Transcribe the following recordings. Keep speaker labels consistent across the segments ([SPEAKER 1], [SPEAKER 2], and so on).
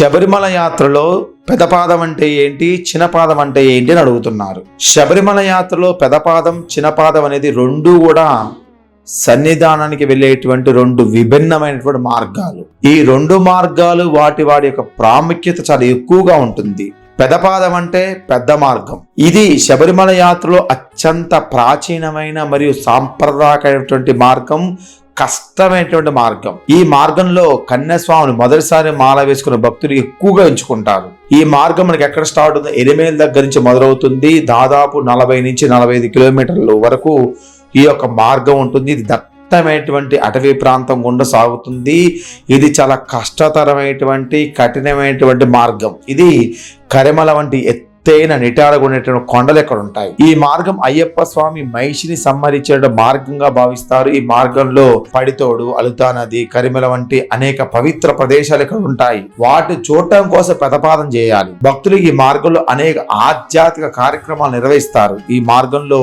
[SPEAKER 1] శబరిమల యాత్రలో పెదపాదం అంటే ఏంటి? చిన్నపాదం అంటే ఏంటి అని అడుగుతున్నారు. శబరిమల యాత్రలో పెదపాదం చిన్నపాదం అనేది రెండు కూడా సన్నిధానానికి వెళ్ళేటువంటి రెండు విభిన్నమైనటువంటి మార్గాలు. ఈ రెండు మార్గాలు వాటి వాడి యొక్క ప్రాముఖ్యత చాలా ఎక్కువగా ఉంటుంది. పెదపాదం అంటే పెద్ద మార్గం. ఇది శబరిమల యాత్రలో అత్యంత ప్రాచీనమైన మరియు సాంప్రదాయకమైనటువంటి మార్గం కష్టమైనటువంటి మార్గం. ఈ మార్గంలో కన్యాస్వామిని మొదటిసారి మాల వేసుకున్న భక్తులు ఎక్కువగా ఎంచుకుంటారు. ఈ మార్గం మనకి ఎక్కడ స్టార్ట్ అవుతుంది ఎనిమిది దగ్గర నుంచి మొదలవుతుంది. దాదాపు నలభై నుంచి నలభై ఐదు కిలోమీటర్ల వరకు ఈ యొక్క మార్గం ఉంటుంది. ఇది దట్టమైనటువంటి అటవీ ప్రాంతం గుండా సాగుతుంది. ఇది చాలా కష్టతరమైనటువంటి కఠినమైనటువంటి మార్గం. ఇది కరిమల వంటి ఎత్తు ఎత్తైన నిటారగుండేటువంటి కొండలు ఇక్కడ ఉంటాయి ఈ మార్గం అయ్యప్ప స్వామి మహిషిని సంహరించే మార్గంగా భావిస్తారు. ఈ మార్గంలో పడితోడు అలుతా నది కరిమల వంటి అనేక పవిత్ర ప్రదేశాలు ఇక్కడ ఉంటాయి. వాటి చూడటం కోసం ప్రతపాదం చేయాలి. భక్తులు ఈ మార్గంలో అనేక ఆధ్యాత్మిక కార్యక్రమాలు నిర్వహిస్తారు. ఈ మార్గంలో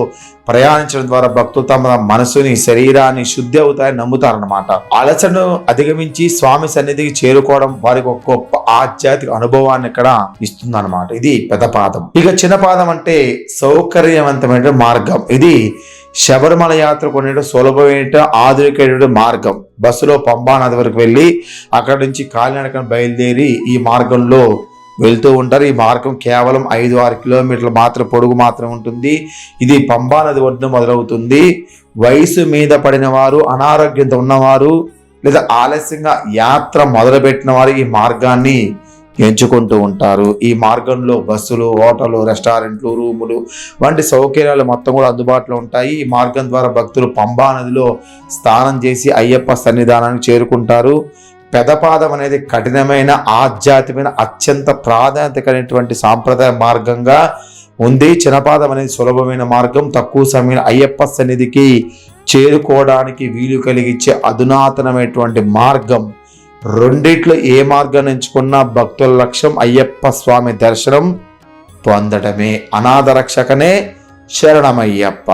[SPEAKER 1] ప్రయాణించడం ద్వారా భక్తులు తమ మనసుని శరీరాన్ని శుద్ధి అవుతాయని నమ్ముతారన్నమాట. అలసను అధిగమించి స్వామి సన్నిధికి చేరుకోవడం వారికి ఒక గొప్ప ఆధ్యాత్మిక అనుభవాన్ని ఇక్కడ ఇస్తుంది అనమాట ఇది పెద్ద పాదం. ఇక చిన్న పాదం అంటే సౌకర్యవంతమైన మార్గం. ఇది శబరిమల యాత్ర కొనే సులభమైన ఆధునికమైన మార్గం. బస్సులో పంబా నది వరకు వెళ్ళి అక్కడి నుంచి కాలినడకను బయలుదేరి ఈ మార్గంలో వెళ్తూ ఉంటారు. ఈ మార్గం కేవలం ఐదు ఆరు కిలోమీటర్లు మాత్రం పొడుగు మాత్రం ఉంటుంది. ఇది పంబా నది ఒడ్డున మొదలవుతుంది. వయసు మీద పడిన వారు అనారోగ్యంతో ఉన్నవారు లేదా ఆలస్యంగా యాత్ర మొదలుపెట్టిన వారు ఈ మార్గాన్ని ఎంచుకుంటూ ఉంటారు. ఈ మార్గంలో బస్సులు హోటళ్ళు రెస్టారెంట్లు రూములు వంటి సౌకర్యాలు మొత్తం కూడా అందుబాటులో ఉంటాయి. ఈ మార్గం ద్వారా భక్తులు పంబా నదిలో స్నానం చేసి అయ్యప్ప సన్నిధానానికి చేరుకుంటారు. పెదపాదం అనేది కఠినమైన ఆధ్యాత్మికమైన అత్యంత ప్రాధాన్యత కలిగినటువంటి సాంప్రదాయ మార్గంగా ఉంది చిన్నపాదం అనేది సులభమైన మార్గం. తక్కువ సమయం అయ్యప్ప సన్నిధికి చేరుకోవడానికి వీలు కలిగించే అధునాతనమైనటువంటి మార్గం. రెండిట్లో ఏ మార్గాన్ని ఎంచుకున్నా భక్తుల లక్ష్యం అయ్యప్ప స్వామి దర్శనం పొందడమే. అనాథ రక్షకనే శరణమయ్యప్ప.